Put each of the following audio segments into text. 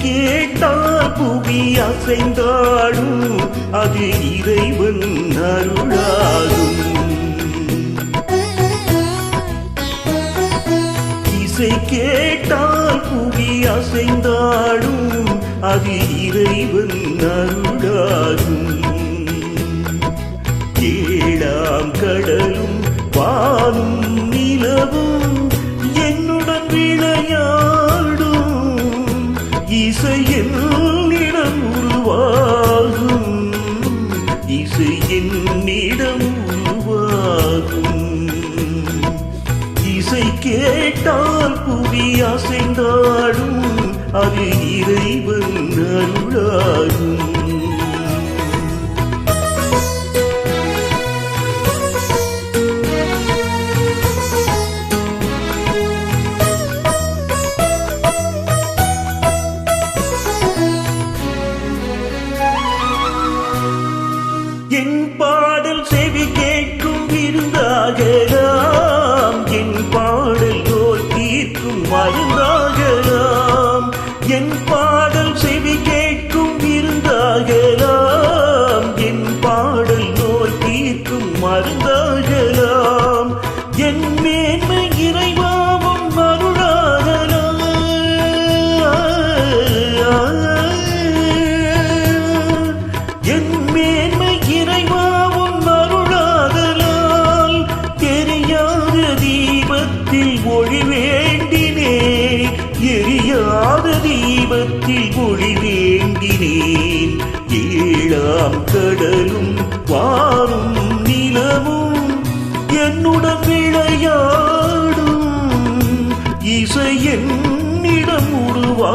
கேட்டால் புவி அசைந்தாடும் அது இறைவன் அருளால் அசைந்தாடும் அது இறைவன் அருளாகும். ஏழாம் கடலும் வானும் நிலவும் என்னுடன் விளையாடும். இசையின் இடம் உருவாகும். இசையின் இடம் உருவாகும். இசை கேட்டால் புவி அசைந்தாடும் அது இறைவன் அருளாகும். ஒளி வேண்டினேன். ஈழாம் கடலும் வாரும் நிலவும் என்னுடன் விளையாடும். இசை என்னிடம் உருவா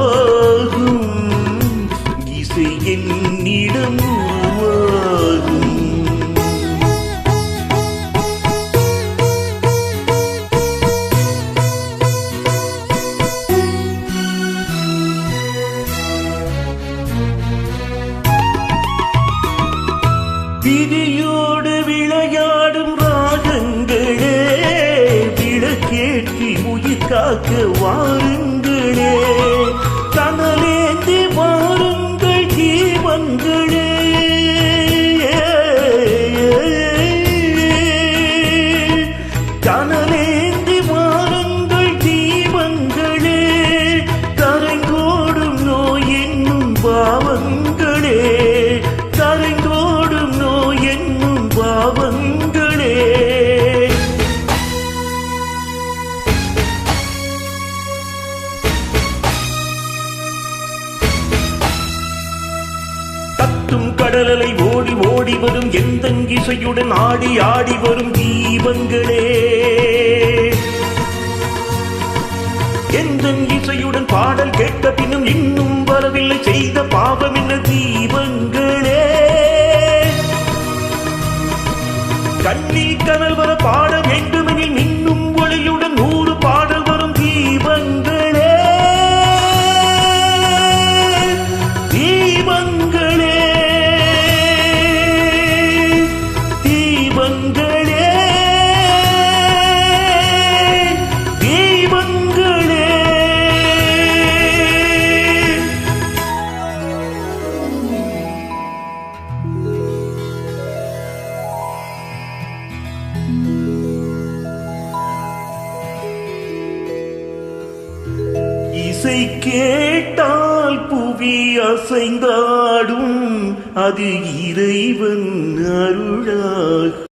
விதியோடு விளையாடும் ராகங்களே விளக்கேற்றி உயிர் காக்க வாருங்கள். கடலலை ஓடி ஓடி வரும் எந்தங்கிசையுடன் ஆடி ஆடி வரும் தீபங்களே. எந்த இசையுடன் பாடல் கேட்ட பின்னும் இன்னும் வரவில்லை செய்த இசை கேட்டால் புவி அசைந்தாடும் அது இறைவன் அருளாகும்.